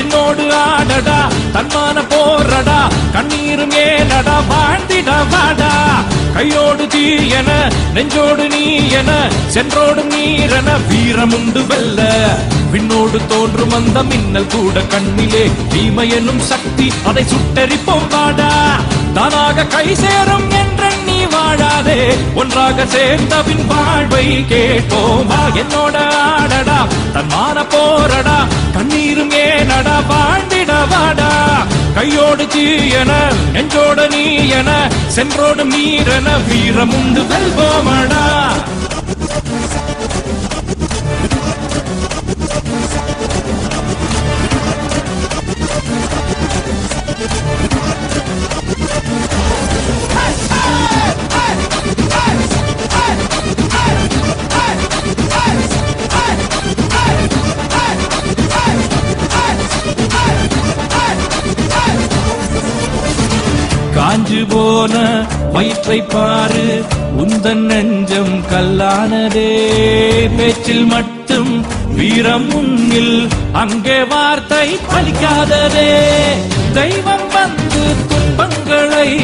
என்னோடு ஆடடா தன்மான போறடா கண்ணீரும் ஏனடா வாழ்ந்திட வாடா. கையோடு தீ என நெஞ்சோடு நீ என சென்றோடு நீரென வீரமுண்டு வெல்ல. விண்ணோடு தோன்றும் அந்த மின்னல் கூட கண்ணிலே தீமை எனும் சக்தி அதை சுட்டரிப்போம் வாடா. தானாக கை சேரும் என்ற நீ வாழாதே. ஒன்றாக சேர்ந்த பின் வாழ்வை கேட்போமா என்னோட ஆடடா தன்மான போரடா கையோடு தீ என நெஞ்சோட நீ என சென்றோடு நீரென வீரமுண்டு வெல்வோமடா. காஞ்சு போன வயிற்றை பாரு. உந்தன் நெஞ்சம் கல்லானதே. பேச்சில் மட்டும் வீரம் முன்னில் அங்கே வார்த்தை பலிக்காததே. தெய்வம் வந்து துன்பங்களை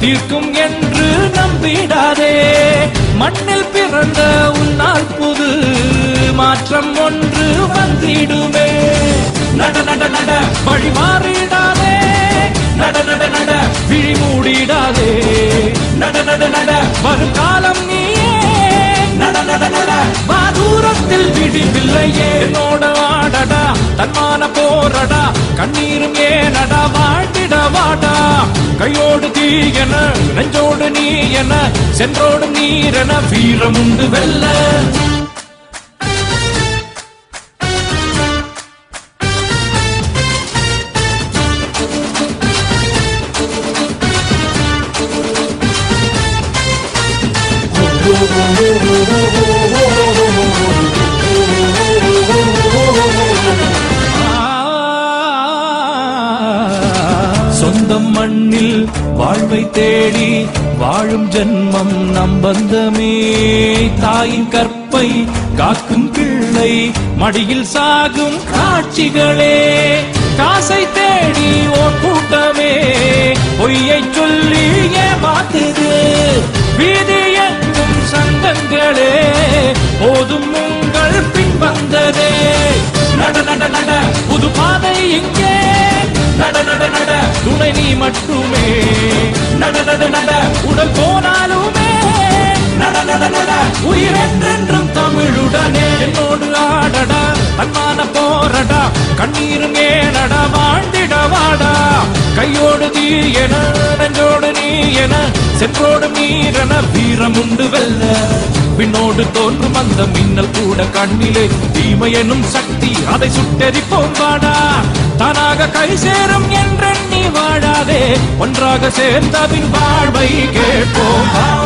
தீர்க்கும் என்று நம்பிடாதே. மண்ணில் பிறந்த உன்னால் புது மாற்றம் நட நட நட வரும் நீயே. நட நட நட வா தூரத்தில் விடிவில்லையே என்னோட ஆடடா. தன்மான போரடா. கண்ணீரும் ஏனடா. வாழ்ந்திட வாடா. கையோடு தீ என நெஞ்சோடு நீ என சென்றோடு நீரென வீரமுண்டு வெல்ல. சொந்தம் மண்ணில் வாழ்வை தேடி வாழும் ஜென்மம் நம் பந்தமே. தாயின் கற்பை காக்கும் பிள்ளை மடியில் சாகும் காட்சிகளே. காசை தேடி ஓ கூட்டமே பொய்யை சொல்லி ஏமாத்துது. வீதி துணை நீ மட்டுமே. நட நட நட உடல் போனாலுமே. நட நட நட உயிர் தமிழுடனே. என்னோடு ஆடடா. அன்பான போரடா கண்ணீரும் ஏனடா. வாழ்ந்திட வாடா. கையோடு நீ என நெஞ்சோடு நீ என சென்றோடு நீரென வீரமுண்டு வெல்ல. விண்ணோடு தோன்றும் அந்த மின்னல் கூட கண்ணிலே. தீமை எனும் சக்தி அதை சுட்டெரிப்போம் வாடா. தானாக கை சேரும் என்றெண்ணி வாடாதே. ஒன்றாக சேர்ந்தவின் வாழ்வை கேட்போம்.